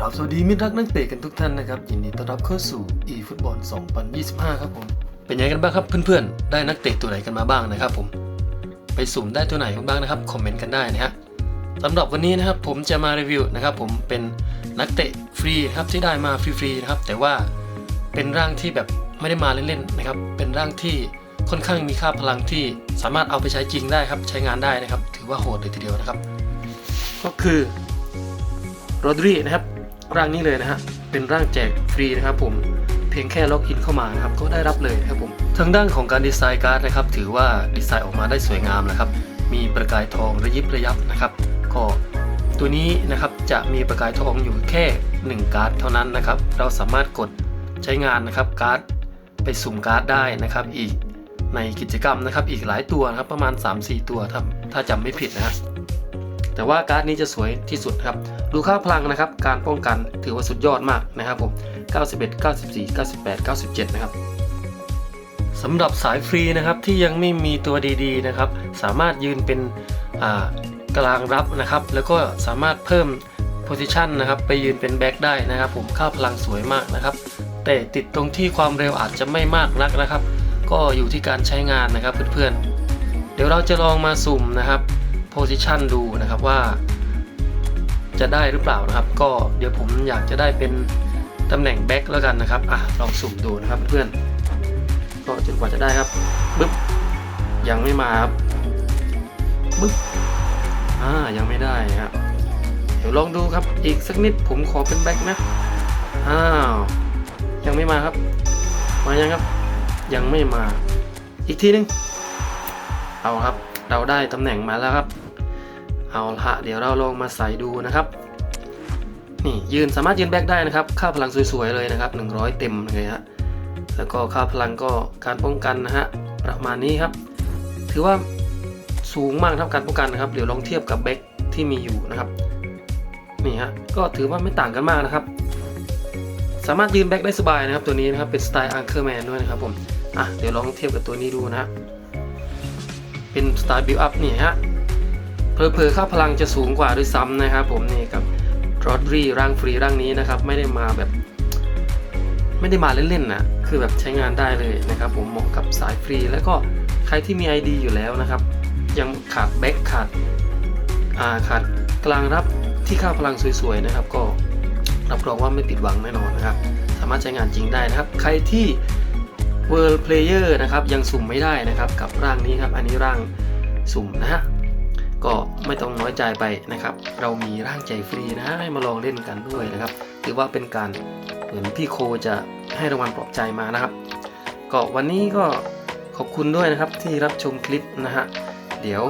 กราบสวัสดีมิตรรักนักเตะกันทุกท่านนะครับ ยินดีต้อนรับเข้าสู่ eFootball 2025 ครับผม เป็นยังไงกันบ้างครับเพื่อนๆ ได้นักเตะตัวไหนกันมาบ้างนะครับผม ไปสุ่มได้ตัวไหนกันบ้างนะครับ คอมเมนต์กันได้นะฮะสำหรับวันนี้นะครับผมจะมารีวิวนะครับผมเป็นนักเตะฟรีครับที่ได้มาฟรีๆนะครับ แต่ว่าเป็นร่างที่แบบไม่ได้มาเล่นๆนะครับ เป็นร่างที่ค่อนข้างมีค่าพลังที่สามารถเอาไปใช้จริงได้ครับ ใช้งานได้นะครับ ถือว่าโหดเลยทีเดียวนะครับ ก็คือโรดรีนะครับ ร่างนี้เลยนะฮะเป็นร่างแจกฟรีนะครับผมเพียงแค่ล็อกอินเข้ามานะครับก็ได้รับเลยนะครับผมทางด้านของการดีไซน์การ์ดนะครับ ถือว่าดีไซน์ออกมาได้สวยงามนะครับ มีประกายทองระยิบระยับนะครับ ก็ตัวนี้นะครับจะมีประกายทองอยู่แค่ 1 การ์ดเท่านั้นนะครับ เราสามารถกดใช้งานนะครับการ์ดไปสุ่มการ์ดได้นะครับ อีกในกิจกรรมนะครับ อีกหลายตัวนะครับประมาณ 3-4 ตัวถ้าถ้าจำไม่ผิดนะฮะ แต่ว่าการ์ดนี้จะสวยที่สุดครับ ดูค่าพลังนะครับ การป้องกันถือว่าสุดยอดมากนะครับผม 91 94 98 97 นะครับสำหรับสายฟรีนะครับที่ยังไม่มีตัวดีๆนะครับ สามารถยืนเป็นกลางรับนะครับ แล้วก็สามารถเพิ่มโพซิชันนะครับ ไปยืนเป็นแบ็คได้นะครับผมค่าพลังสวยมากนะครับ แต่ติดตรงที่ความเร็วอาจจะไม่มากนักนะครับ ก็อยู่ที่การใช้งานนะครับเพื่อนๆเดี๋ยวเราจะลองมาสุ่มนะครับ โพซิชันดูนะครับว่า จะได้หรือเปล่านะครับ ก็เดี๋ยวผมอยากจะได้เป็นตำแหน่งแบ็คแล้วกันนะครับอะลองสุ่มดูนะครับเพื่อนก็จนกว่าจะได้ครับปึ๊บยังไม่มาครับปึ๊บอ่ายังไม่ได้ครับเดี๋ยวลองดูครับอีกสักนิดผมขอเป็นแบ็คนะอ้าวยังไม่มาครับมายังครับ ยังไม่มา อีกทีนึงเอาครับ เราได้ตำแหน่งมาแล้วครับ เอาละเดี๋ยวเราลองมาใส่ดูนะครับ นี่ยืนสามารถยืนแบกได้นะครับ ค่าพลังสวยๆเลยนะครับ 100 เต็มเลยฮะ แล้วก็ค่าพลังก็การป้องกันนะฮะประมาณนี้ครับ ถือว่าสูงมากครับการป้องกันนะครับ เดี๋ยวลองเทียบกับแบ็กที่มีอยู่นะครับนี่ฮะก็ถือว่าไม่ต่างกันมากนะครับ สามารถยืนแบ็กได้สบายนะครับ ตัวนี้นะครับเป็นสไตล์อังเคอร์แมนด้วยนะครับผมอะเดี๋ยวลองเทียบกับตัวนี้ดูนะฮะเป็นสไตล์บิวอัพนี่ฮะ เพอๆค่าพลังจะสูงกว่าด้วยซ้ำนะครับ ผมนี่กับรอดรีร่างฟรีร่างนี้นะครับ ไม่ได้มาแบบ ไม่ได้มาเล่นๆนะคือแบบใช้งานได้เลยนะครับ ผมเหมาะกับสายฟรี แล้วก็ใครที่มี ID อยู่แล้วนะครับ ยังขาดแบ็คขาดอ่าขาดกลางรับที่ค่าพลังสวยๆนะครับ ก็รับรองว่าไม่ผิดหวังแน่นอนนะครับ สามารถใช้งานจริงได้นะครับ ใครที่ World Player นะครับยังสุ่มไม่ได้นะครับ กับร่างนี้ครับ อันนี้ร่างสุ่มนะฮะ ก็ไม่ต้องน้อยใจไปนะครับ เรามีร่างใจฟรีนะให้มาลองเล่นกันด้วยนะครับ ถือว่าเป็นการเหมือนพี่โคจะให้รางวัลปลอบใจมานะครับ ก็วันนี้ก็ขอบคุณด้วยนะครับที่รับชมคลิปนะฮะเดี๋ยว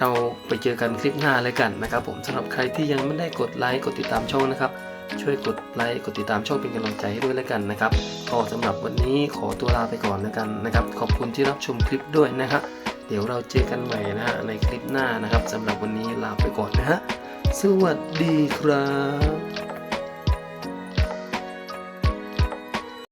เราไปเจอกันคลิปหน้าเลยกันนะครับผมสำหรับใครที่ยังไม่ได้กดไลค์กดติดตามช่องนะครับ ช่วยกดไลค์กดติดตามช่องเป็นกำลังใจให้ด้วยแล้วกันนะครับก็สำหรับวันนี้ขอตัวลาไปก่อนแล้วกันนะครับ ขอบคุณที่รับชมคลิปด้วยนะครับ ดี๋ยวเราเจอกันใหม่นะฮะในคลิปหน้านะครับสำหรับวันนี้ลาไปก่อนนะฮะสวัสดีครับ